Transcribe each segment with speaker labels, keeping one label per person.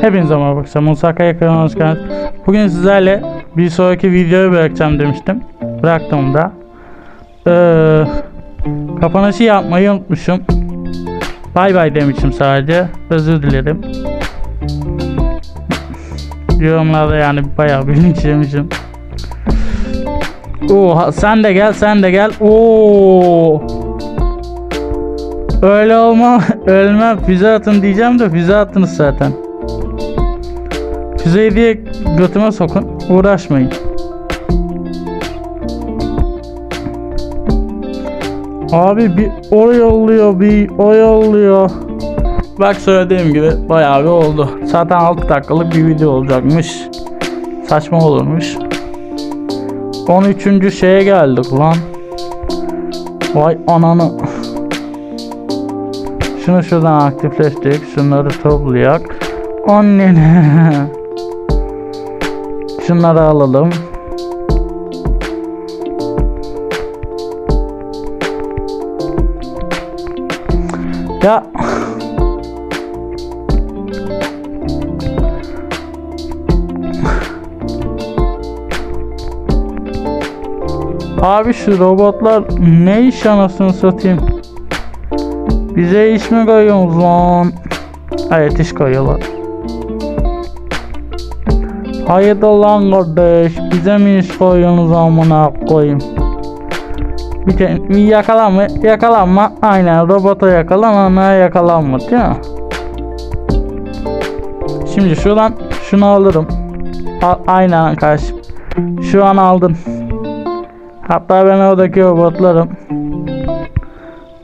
Speaker 1: Hepinize merhaba arkadaşlar. Musaka kanalına hoş geldiniz. Bugün sizlerle bir sonraki videoyu bırakacağım demiştim. Bıraktım da. Ee, kapanışı yapmayı unutmuşum. Bay bay demişim sadece. Özür dilerim. Yorumlarda yani bayağı bir linç yemişim. Oo, sen de gel, sen de gel. Oo. Öyle olma, ölmem. Füze atın diyeceğim de füze attınız zaten. Füzeyi diye götüme sokun. Uğraşmayın. Abi bir o yolluyor, bir o yolluyor. Bak söylediğim gibi bayağı bir oldu. Zaten 6 dakikalık bir video olacakmış. Saçma olurmuş. 13. şeye geldik lan. Vay ananı. Şunu şuradan aktifleştirip şunları toplayak. Annene. Şunları alalım. Ya Abi şu robotlar ne iş anasını satayım? Bize iş mi koyuyorsunuz lan? Evet iş koyuyorlar. Hayırdır lan kardeş? Bize mi iş koyuyorsunuz amına koyayım? Bir, bir yakalanma, yakalanma. Aynen robota yakalan, ana yakalanma değil mi? Şimdi şuradan şunu alırım. A aynen kardeşim. Şu an aldın. Hatta ben oradaki robotlarım.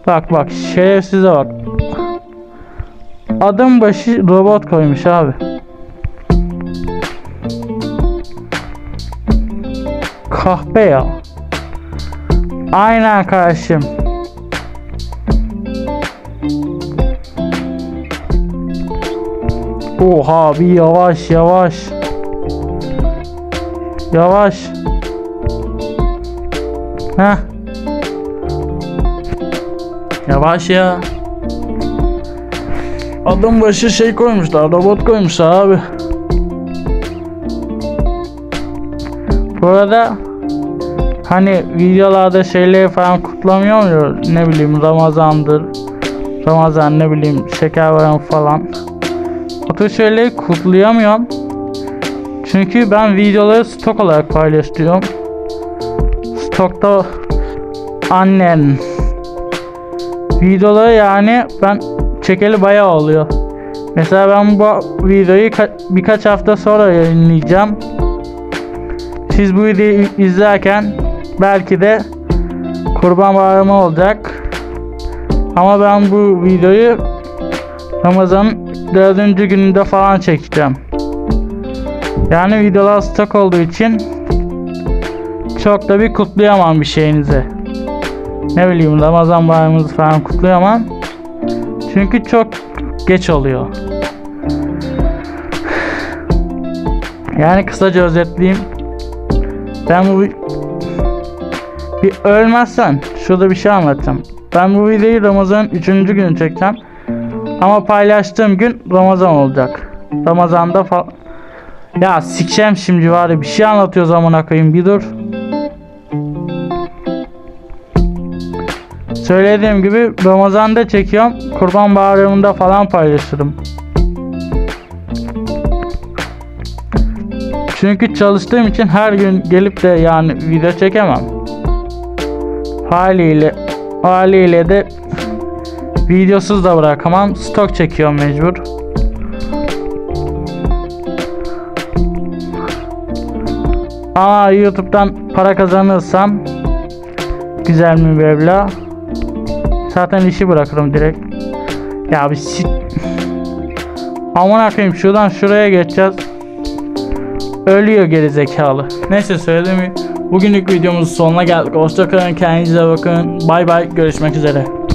Speaker 1: Bak bak şerefsize bak. Adım başı robot koymuş abi. Kahpe ya. Aynen kardeşim. Oha bir yavaş yavaş. Yavaş. Heh. Yavaş ya. Adım başı şey koymuşlar, robot koymuşlar abi. Bu arada hani videolarda şeyleri falan kutlamıyor mu? Ne bileyim Ramazan'dır. Ramazan ne bileyim şeker bayramı falan. O tür şeyleri kutlayamıyorum. Çünkü ben videoları stok olarak paylaşıyorum. Stokta annen videoları yani ben çekeli bayağı oluyor. Mesela ben bu videoyu ka- birkaç hafta sonra yayınlayacağım. Siz bu videoyu izlerken belki de Kurban Bayramı olacak. Ama ben bu videoyu Ramazan'ın dördüncü gününde falan çekeceğim. Yani videolar stok olduğu için çok da bir kutlayamam bir şeyinizi. Ne bileyim Ramazan bayramımızı falan kutlayamam. Çünkü çok geç oluyor. Yani kısaca özetleyeyim. Ben bu bir ölmezsen şurada bir şey anlatacağım. Ben bu videoyu Ramazan'ın 3. günü çekeceğim. Ama paylaştığım gün Ramazan olacak. Ramazan'da falan ya sikeceğim şimdi var bir şey anlatıyor zaman akayım bir dur. Söylediğim gibi Ramazan'da çekiyorum. Kurban Bayramı'nda falan paylaşırım. Çünkü çalıştığım için her gün gelip de yani video çekemem. Haliyle haliyle de videosuz da bırakamam. Stok çekiyorum mecbur. Ama YouTube'dan para kazanırsam güzel mi Bevla? Zaten işi bırakırım direkt. Ya bir sit. Aman koyayım şuradan şuraya geçeceğiz. Ölüyor geri zekalı. Neyse söylediğim gibi bugünlük videomuzun sonuna geldik. Hoşçakalın kendinize bakın. Bay bay görüşmek üzere.